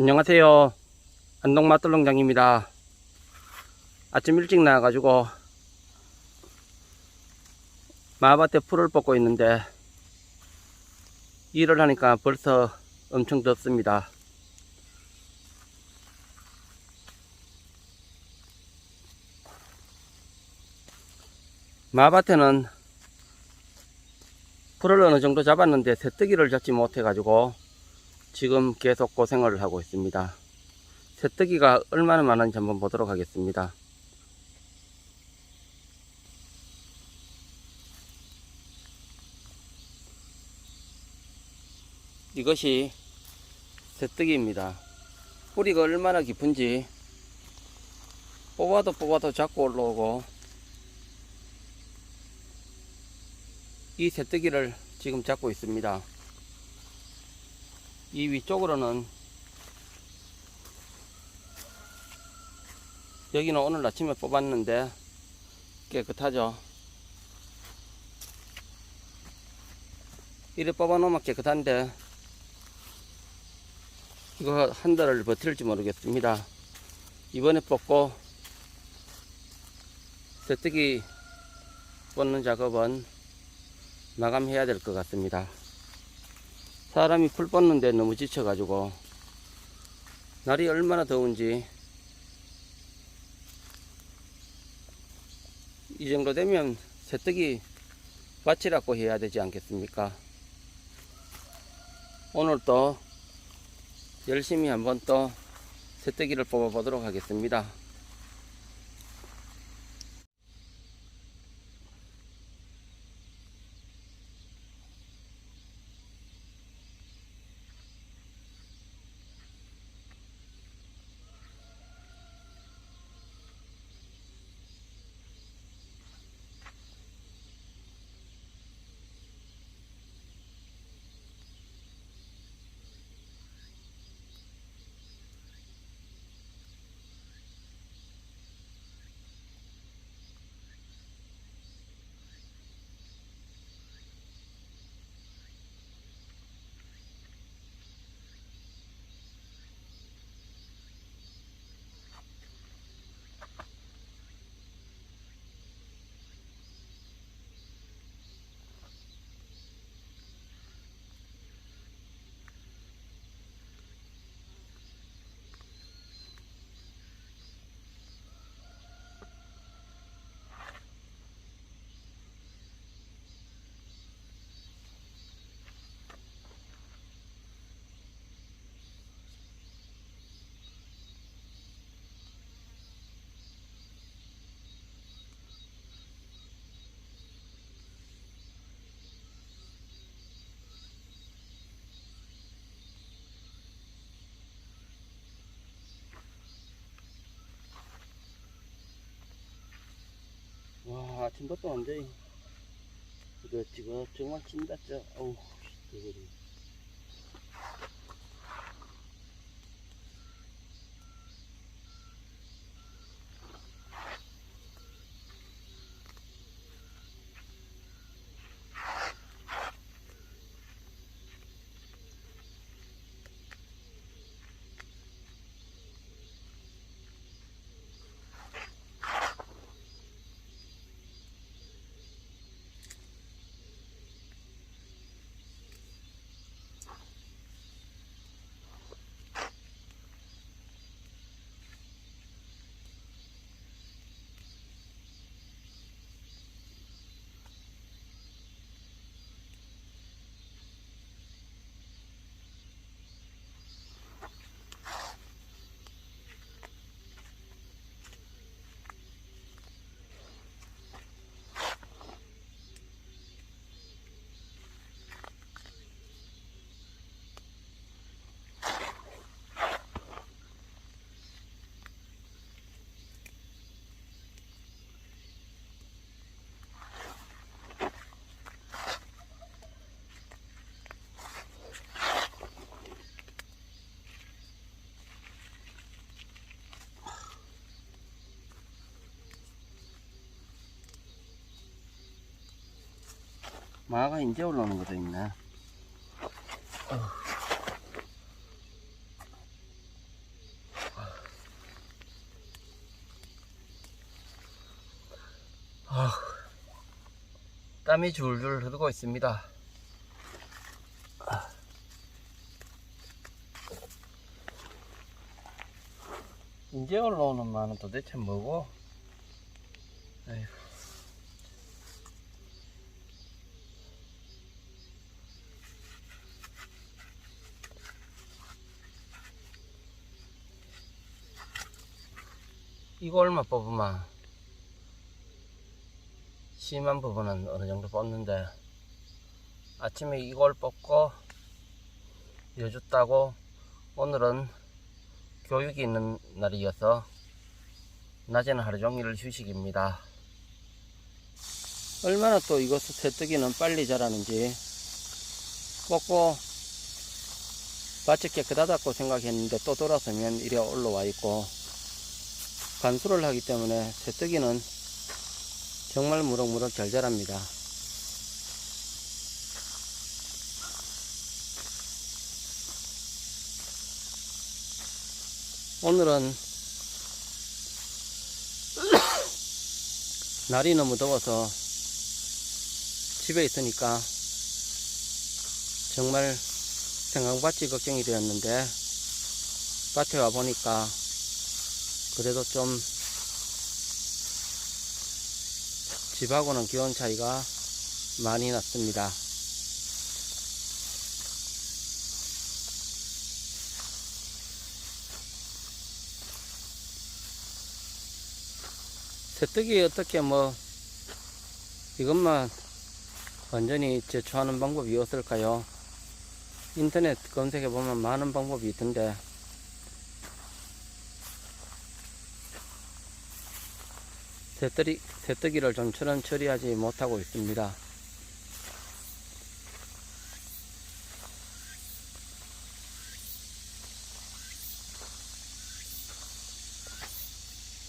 안녕하세요. 안동맛돌농장입니다. 아침 일찍 나와가지고 마밭에 풀을 뽑고 있는데 일을 하니까 벌써 엄청 덥습니다. 마밭에는 풀을 어느 정도 잡았는데 새뜨기를 잡지 못해가지고 지금 계속 고생을 하고 있습니다. 새뜨기가 얼마나 많은지 한번 보도록 하겠습니다. 이것이 새뜨기입니다. 뿌리가 얼마나 깊은지 뽑아도 뽑아도 자꾸 올라오고 이 새뜨기를 지금 잡고 있습니다. 이 위쪽으로는 여기는 오늘 아침에 뽑았는데 깨끗하죠. 이래 뽑아 놓으면 깨끗한데 이거 한 달을 버틸지 모르겠습니다. 이번에 뽑고 새뜨기 뽑는 작업은 마감해야 될 것 같습니다. 사람이 풀 뽑는데 너무 지쳐가지고 날이 얼마나 더운지 이 정도 되면 새뜨기 밭이라고 해야 되지 않겠습니까? 오늘 또 열심히 한번 또 새뜨기를 뽑아 보도록 하겠습니다. 와 아침부터 완전히 이거 지금 정말 찐다 짜 어우 대거리 마가 이제 올라오는 것도 있네. 아, 땀이 줄줄 흐르고 있습니다. 이제 올라오는 마는 도대체 뭐고? 에휴. 이거 얼마 뽑으면 심한 부분은 어느 정도 뽑는데 아침에 이걸 뽑고 여주 따고 오늘은 교육이 있는 날이어서 낮에는 하루 종일 휴식입니다. 얼마나 또 이것을 새뜨기는 빨리 자라는지 뽑고 밭이 깨끗하다고 생각했는데 또 돌아서면 이래 올라와 있고 간수를 하기 때문에 새뜨기는 정말 무럭무럭 잘 자랍니다. 오늘은 날이 너무 더워서 집에 있으니까 정말 생강밭이 걱정이 되었는데 밭에 와 보니까 그래도 좀 집하고는 기온 차이가 많이 났습니다. 새뜨기 어떻게 뭐 이것만 완전히 제초하는 방법이 없을까요? 인터넷 검색해 보면 많은 방법이 있던데 새뜨기, 새뜨기를 좀처럼 처리하지 못하고 있습니다.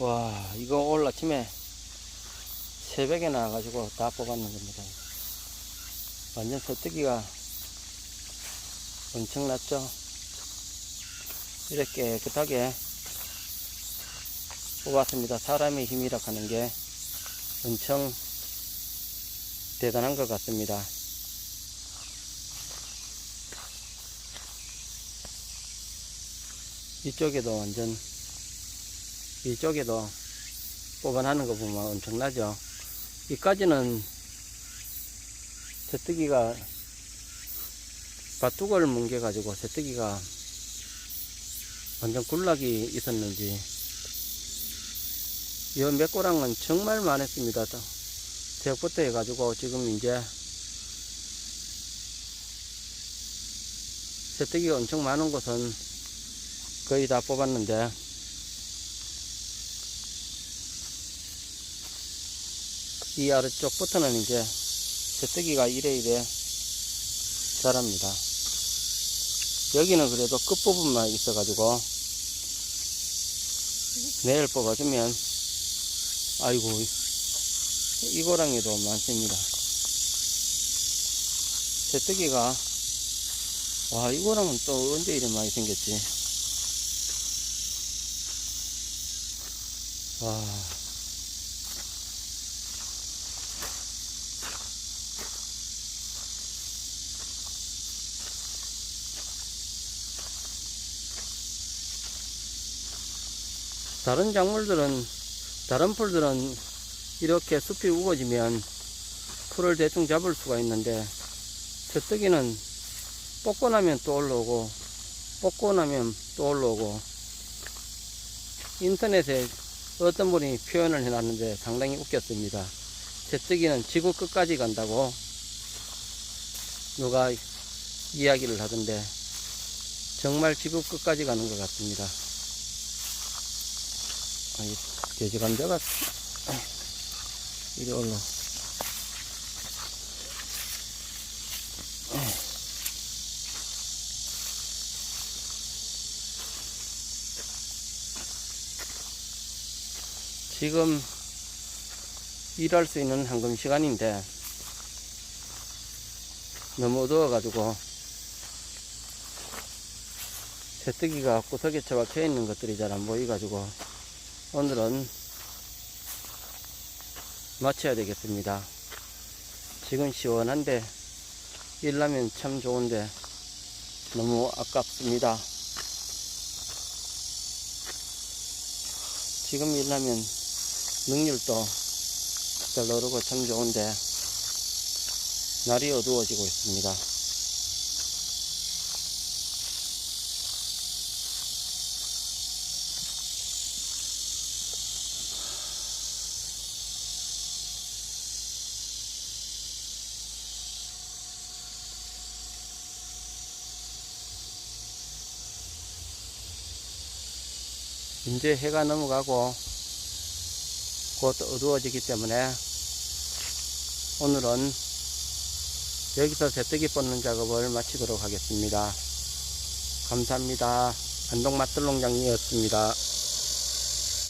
와, 이거 오늘 아침에 새벽에 나와가지고 다 뽑았는 겁니다. 완전 새뜨기가 엄청났죠? 이렇게 깨끗하게 뽑았습니다. 사람의 힘이라 하는 게 엄청 대단한 것 같습니다. 이쪽에도 완전 이쪽에도 뽑아나는 거 보면 엄청나죠. 이까지는 새뜨기가 밭두걸 뭉개가지고 새뜨기가 완전 군락이 있었는지 이 맥고랑은 정말 많았습니다. 새벽부터 해가지고 지금 이제 새뜨기가 엄청 많은 곳은 거의 다 뽑았는데 이 아래쪽부터는 이제 새뜨기가 이래 이래 자랍니다. 여기는 그래도 끝부분만 있어가지고 내일 뽑아주면 아이고 이고랑이도 많습니다. 새뜨기가 와 이고랑은 또 언제 이리 많이 생겼지? 와 다른 작물들은 다른 풀들은 이렇게 숲이 우거지면 풀을 대충 잡을 수가 있는데 새뜨기는 뽑고 나면 또 올라오고 뽑고 나면 또 올라오고 인터넷에 어떤 분이 표현을 해놨는데 상당히 웃겼습니다. 새뜨기는 지구 끝까지 간다고 누가 이야기를 하던데 정말 지구 끝까지 가는 것 같습니다. 아이, 돼지 감자가 이리 올라. 지금 일할 수 있는 황금 시간인데 너무 어두워가지고 새뜨기가 구석에 처박혀 있는 것들이 잘 안 보여가지고 오늘은 마쳐야 되겠습니다. 지금 시원한데 일나면 참 좋은데 너무 아깝습니다. 지금 일나면 능률도 잘 오르고 참 좋은데 날이 어두워지고 있습니다. 이제 해가 넘어가고 곧 어두워지기 때문에 오늘은 여기서 새뜨기 뽑는 작업을 마치도록 하겠습니다. 감사합니다. 안동맛들농장이었습니다.